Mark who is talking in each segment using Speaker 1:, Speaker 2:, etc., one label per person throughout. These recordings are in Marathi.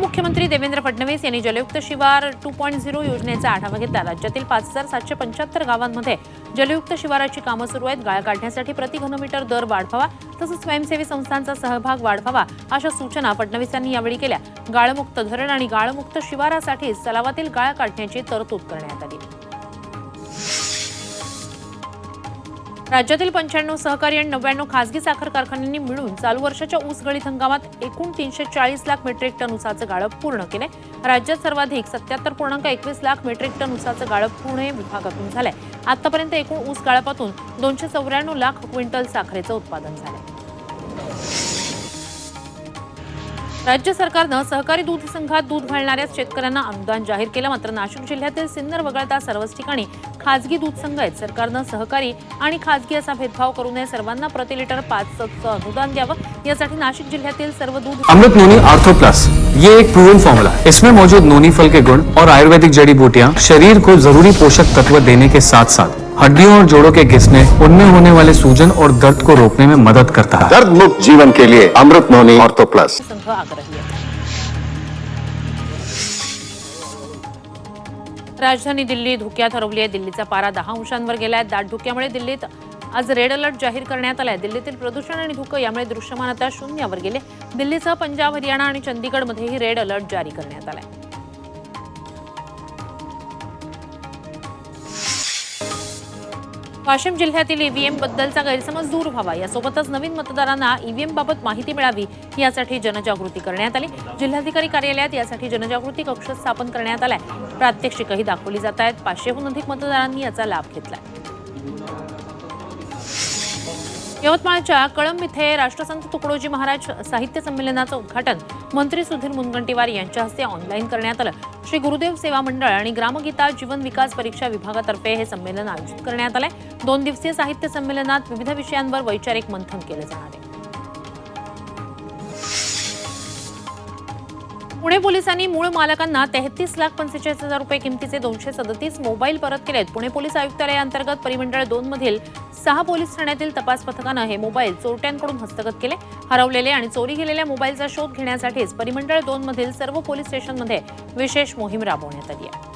Speaker 1: उपमुख्यमंत्री देवेंद्र फडणवीस यांनी जलयुक्त शिवार टू पॉईंट झिरो योजनेचा आढावा घेतला. राज्यातील पाच हजार सातशे पंच्याहत्तर गावांमध्ये जलयुक्त शिवाराची कामं सुरू आहेत. गाळ काढण्यासाठी प्रति घनमीटर दर वाढवावा तसंच स्वयंसेवी संस्थांचा सहभाग वाढवावा अशा सूचना फडणवीस यांनी यावेळी केल्या. गाळमुक्त धरण आणि गाळमुक्त शिवारासाठी तलावातील गाळ काढण्याची तरतूद करण्यात आली. राज्यातील पंच्याण्णव सहकारी आणि नव्याण्णव खासगी साखर कारखान्यांनी मिळून चालू वर्षाच्या ऊस गळीत हंगामात एकूण तीनशे चाळीस लाख मेट्रिक टन ऊसाचं गाळप पूर्ण केले राज्यात सर्वाधिक सत्याहत्तर पूर्णांक एकवीस लाख मेट्रिक टन ऊसाचं गाळप पुणे विभागातून झालंय. आतापर्यंत एकूण ऊस गाळपातून दोनशे चौऱ्याण्णव लाख क्विंटल साखरेचं उत्पादन झालंय. राज्य सरकारनं सहकारी दूध संघात दूध घालणाऱ्या शेतकऱ्यांना अनुदान जाहीर केलं. मात्र नाशिक जिल्ह्यातील सिन्नर वगळता सर्वच ठिकाणी खाजगी दूध संघ आहेत. सरकारनं सहकारी आणि खाजगी असा भेदभाव करू नये. सर्वांना प्रति लिटर पाच अनुदान द्यावं. यासाठी नाशिक जिल्ह्यातील सर्व दूध
Speaker 2: अमृत नोनी आर्थो प्लस ये एक प्रूवन फॉर्मूला है। इसमें मौजूद नोनी फल के गुण और आयुर्वेदिक जड़ी बूटियाँ शरीर को जरूरी पोषक तत्व देने के साथ साथ हड्डियों और जोड़ों के घिसने उनमें होने वाले सूजन और दर्द को रोकने में मदद करता है।
Speaker 3: दर्द मुक्त जीवन के लिए अमृत नोनी ऑर्थो प्लस।
Speaker 1: संघ आग्रही आहे राजधानी दिल्ली धुक्यात हरवली आहे दिल्लीचा पारा दहा अंशांवर गेलाय. दाट धुक्यामुळे दिल्लीत आज रेड अलर्ट जाहीर करण्यात आलाय. दिल्लीतील प्रदूषण आणि धुकं यामुळे दृश्यमानता शून्यावर गेले. दिल्लीसह पंजाब हरियाणा आणि चंदीगडमध्येही रेड अलर्ट जारी करण्यात आलाय. वाशिम जिल्ह्यातील ईव्हीएम बद्दलचा गैरसमज दूर व्हावा. यासोबतच नवीन मतदारांना ईव्हीएम बाबत माहिती मिळावी यासाठी जनजागृती करण्यात आली. जिल्हाधिकारी कार्यालयात यासाठी जनजागृती कक्ष स्थापन करण्यात आलाय. प्रात्यक्षिकही दाखवली जात आहेत. पाचशेहून अधिक मतदारांनी याचा लाभ घेतलाय. यवतमाळच्या कळंब इथे राष्ट्रसंत तुकडोजी महाराज साहित्य संमेलनाचं उद्घाटन मंत्री सुधीर मुनगंटीवार यांच्या हस्ते ऑनलाईन करण्यात आलं. श्री गुरुदेव सेवा मंडळ आणि ग्रामगीता जीवन विकास परीक्षा विभागातर्फे हे संमेलन आयोजित करण्यात आलंय. दोन दिवसीय साहित्य संमेलनात विविध विषयांवर वैचारिक मंथन केलं जाणार आहे. पुणे पोलिसांनी मूळ मालकांना तेहतीस लाख पंचेचाळीस हजार रुपये किमतीचे दोनशे सदतीस मोबाईल परत केलेत. पुणे पोलीस आयुक्तालयाअंतर्गत परिमंडळ दोन मधील सहा पोलीस ठाण्यातील तपास पथकानं हे मोबाईल चोरट्यांकडून हस्तगत केले हरवलेले आणि चोरी गेलेल्या मोबाईलचा शोध घेण्यासाठीच परिमंडळ दोन मधील सर्व पोलीस स्टेशनमध्ये विशेष मोहीम राबवण्यात आली आहे.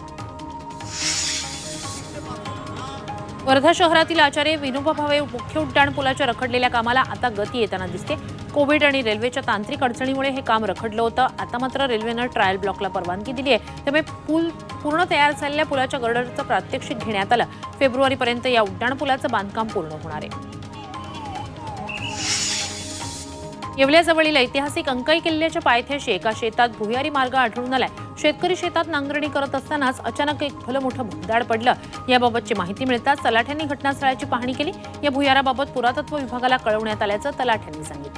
Speaker 1: वर्धा शहरातील आचार्य विनोबा भावे मुख्य उड्डाण पुलाच्या रखडलेल्या कामाला आता गती येताना दिसते. कोविड आणि रेल्वेच्या तांत्रिक अडचणीमुळे हे काम रखडलं होतं. आता मात्र रेल्वेनं ट्रायल ब्लॉकला परवानगी दिली आहे. त्यामुळे पूल पूर्ण तयार झालेल्या पुलाच्या गर्डरचं प्रात्यक्षिक घेण्यात आलं. फेब्रुवारीपर्यंत या उड्डाण पुलाचं बांधकाम पूर्ण होणार आहे. येवल्याजवळील ऐतिहासिक अंकाई किल्ल्याच्या पायथ्याशी एका शेतात भुयारी मार्ग आढळून आलाय. शेतकरी शेतात नांगरणी करत असतानाच अचानक एक भलं मोठं भगदाड पडलं. याबाबतची माहिती मिळताच तलाठ्यांनी घटनास्थळाची पाहणी केली. या भुयाराबाबत पुरातत्व विभागाला कळवण्यात आल्याचं तलाठ्यांनी सांगितलं.